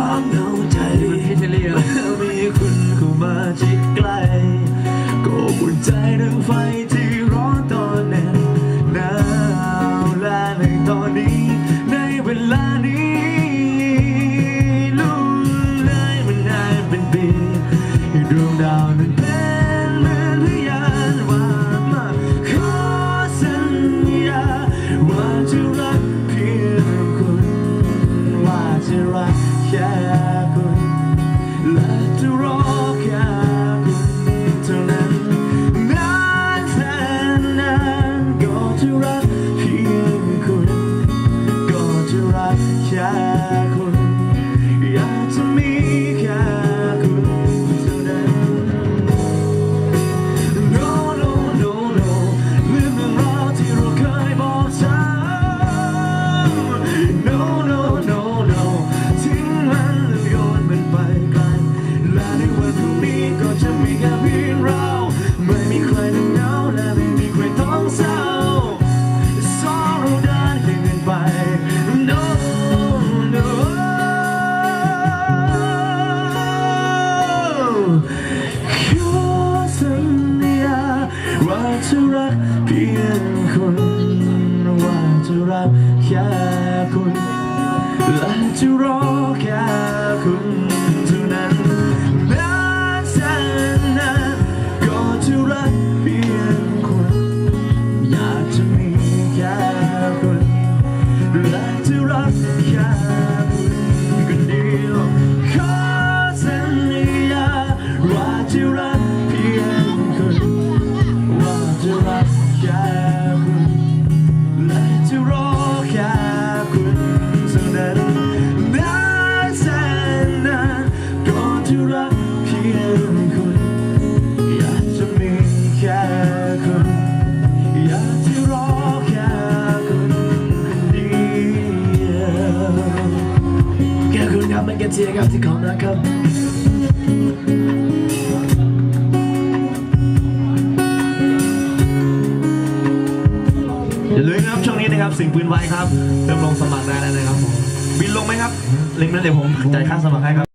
ความเหงาใจมีคุณเข้ามาที่ใกล้ก็อุ่ใจเรื่องไฟที่ร้อนตอนแนั้นหนาวและในตอนนี้ ในเวลานี้ลุ่มเลยมันนานเป็นปีดวงดาวนั้นเป็นเหมือนพยานว่ามาขอสัญญาว่าจะรัก จะรักแค่คุณและจะรอแค่คุณเท่านั้นนานแสนนานก็จะรัก จะมีแค่เพียงเรา ไม่มีใครต้องเหงาและไม่มีใครต้องเศร้าสองเราเดินเคียงกันไป No No ขอสัญญาว่าจะรักเพียงคุว่าจะรักแค่คุณและจะรอแค่คุณ กแค่คุณและจะรอแค่คุณเท่านั้นนานแสนนานก็จะรักเพียงคุณอยากจะมีแค่คุณอยากจะรอแค่คุณคนเดียวแค่คุณครับไม่แค่เทียครับที่ขอนะครับ อย่าลืมนะครับช่วงนี้นะครับสิ่งปืนไว้ครับเริ่มลงสมัครได้แล้วนะครับผมบินลงไหมครับลิงก์นั้นเดี๋ยวผมจ่ายค่าสมัครให้ครับ